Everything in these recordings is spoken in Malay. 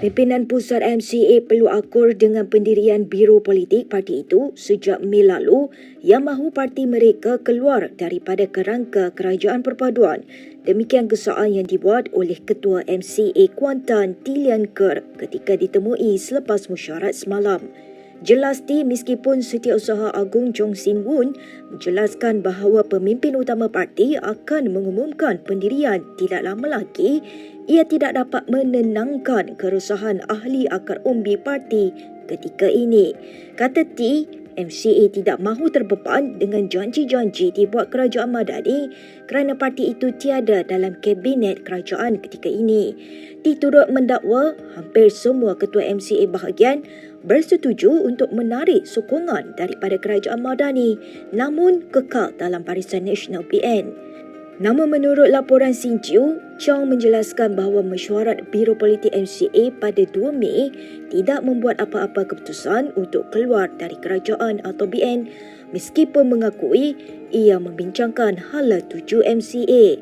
Pimpinan pusat MCA perlu akur dengan pendirian Biro Politik parti itu sejak Mei lalu yang mahu parti mereka keluar daripada kerangka kerajaan perpaduan. Demikian kesaan yang dibuat oleh Ketua MCA Kuantan Tilian Ker ketika ditemui selepas mesyuarat semalam. Jelas di meskipun Setiausaha Agung Chong Sin Woon menjelaskan bahawa pemimpin utama parti akan mengumumkan pendirian tidak lama lagi, ia tidak dapat menenangkan keresahan ahli akar umbi parti ketika ini. Kata T, MCA tidak mahu terbeban dengan janji-janji dibuat kerajaan Madani kerana parti itu tiada dalam kabinet kerajaan ketika ini. T turut mendakwa hampir semua ketua MCA bahagian bersetuju untuk menarik sokongan daripada kerajaan Madani namun kekal dalam barisan Nasional PN. Namun menurut laporan Sinju, Chong menjelaskan bahawa mesyuarat Biro Politik MCA pada 2 Mei tidak membuat apa-apa keputusan untuk keluar dari kerajaan atau BN meskipun mengakui ia membincangkan hala tuju MCA.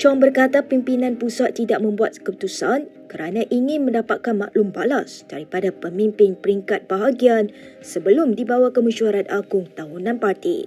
Chong berkata pimpinan pusat tidak membuat keputusan kerana ingin mendapatkan maklum balas daripada pemimpin peringkat bahagian sebelum dibawa ke mesyuarat agung tahunan parti.